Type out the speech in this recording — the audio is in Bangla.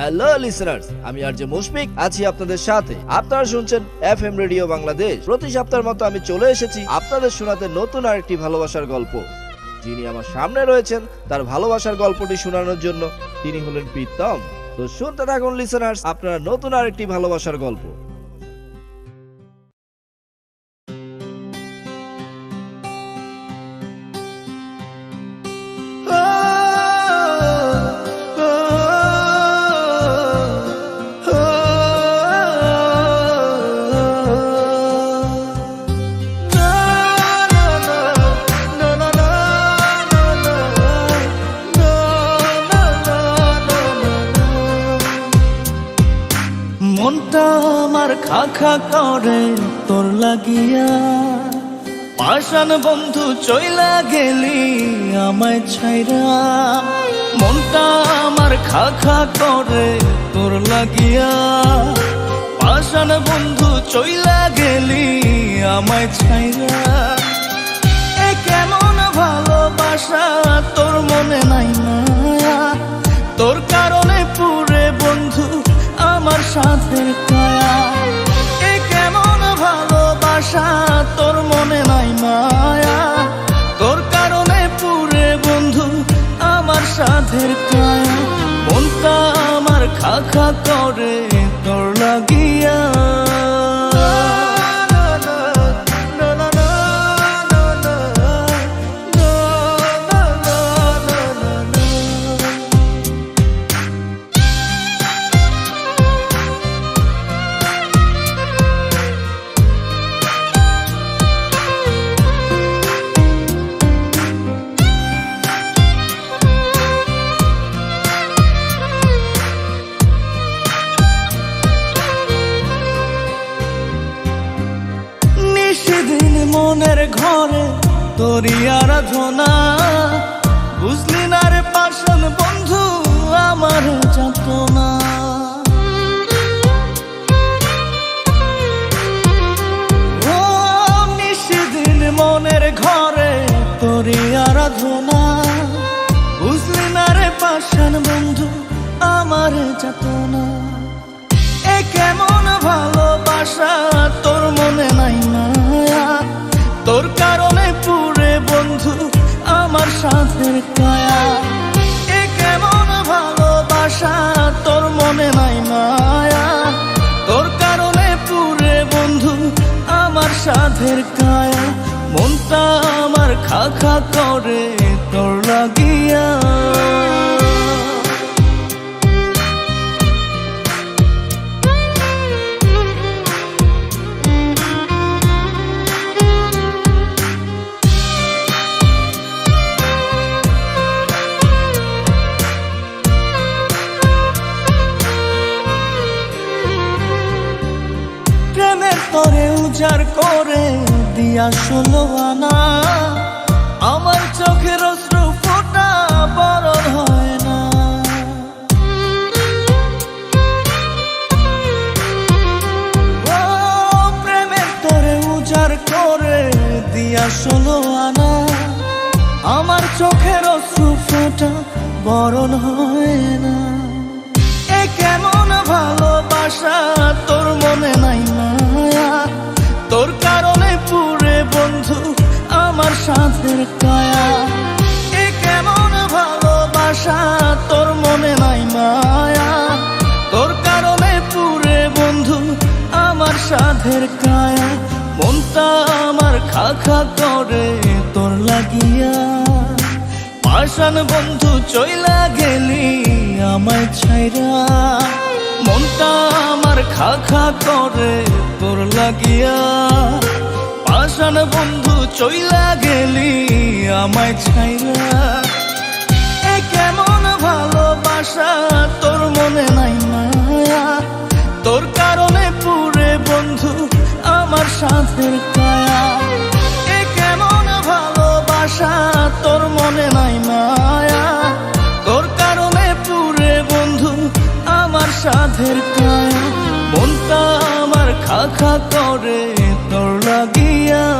হ্যালো লিসনার্স আমি আর যে মুশফিক, আছি আপনাদের সাথে। আপনারা শুনছেন এফ এম রেডিও বাংলাদেশ। প্রতি সপ্তাহের মতো আমি চলে এসেছি আপনাদের শোনাতে নতুন আরেকটি ভালোবাসার গল্প। যিনি আমার সামনে রয়েছেন, তার ভালোবাসার গল্পটি শোনানোর জন্য তিনি হলেন প্রীতম। তো শুনতে থাকুন লিসনার্স আপনারা নতুন আরেকটি ভালোবাসার গল্প। মনটা আমার খা খা করে, তোর লাগিয়া। পাশান বন্ধু চইলা গেলি আমায় ছাইরা। মনটা আমার খা খা করে, তোর লাগিয়া। পাশান বন্ধু চইলা গেলি আমায় ছাইরা। এ কেমন ভালোবাসা, তোর মনে নাই না তোর কারণে পুরে বন্ধু সাথে কায়া এ কেমন ভালোবাসা? তোর মনে নাই মায়া। তোর কারণে পুরে বন্ধু আমার সাধের কায়া মনটা আমার খা খা করে, তোর লাগিয়া নিষেদিন মনের ঘরে তোরি আরাধনা। বুঝলি না রে পাশান বন্ধু, আমার যাত না ও নিষেদিন মনের ঘরে তোরি আরাধনা। বুঝলি না রে পাশান বন্ধু, আমার যাত এ কেমন ভালোবাসা কায়া এ কেমন ভালোবাসা, তোর মনে নাই মায়া। তোর কারণে পুরে বন্ধু আমার সাধের কায়া। মনটা আমার খা খা করে তোর তরে উজাড় করে দিয়া ষোলো আনা। আমার চোখের অশ্রু ফোটা, বরণ হয় না। ও প্রেমের তরে উজাড় করে দিয়া ষোলো আনা। আমার চোখের অশ্রু ফোটা, বরণ হয় না। এ কেমন ভালোবাসা সাথে কায়া এ কেমন ভালোবাসা? তোর মনে নাই মায়া। তোর কারণে পুরে বন্ধু আমার সাথে কায়া। মনটা আমার খা খা করে তোর লাগিয়া। পাশান বন্ধু চইলা গেলি আমায় ছাইরা। মনটা আমার খা খা করে তোর লাগিয়া। পাশান বন্ধু, চইলা গেলি আমায় ছাইলা। এ কেমন ভালোবাসা, তোর মনে নাই মায়া। তোর কারণে পুরে বন্ধু, আমার সাথে কায়া এ কেমন ভালোবাসা, তোর মনে নাই মায়া। তোর কারণে পুরে বন্ধু, আমার সাধের কায়া মনটা আমার খা খা করে তোর गया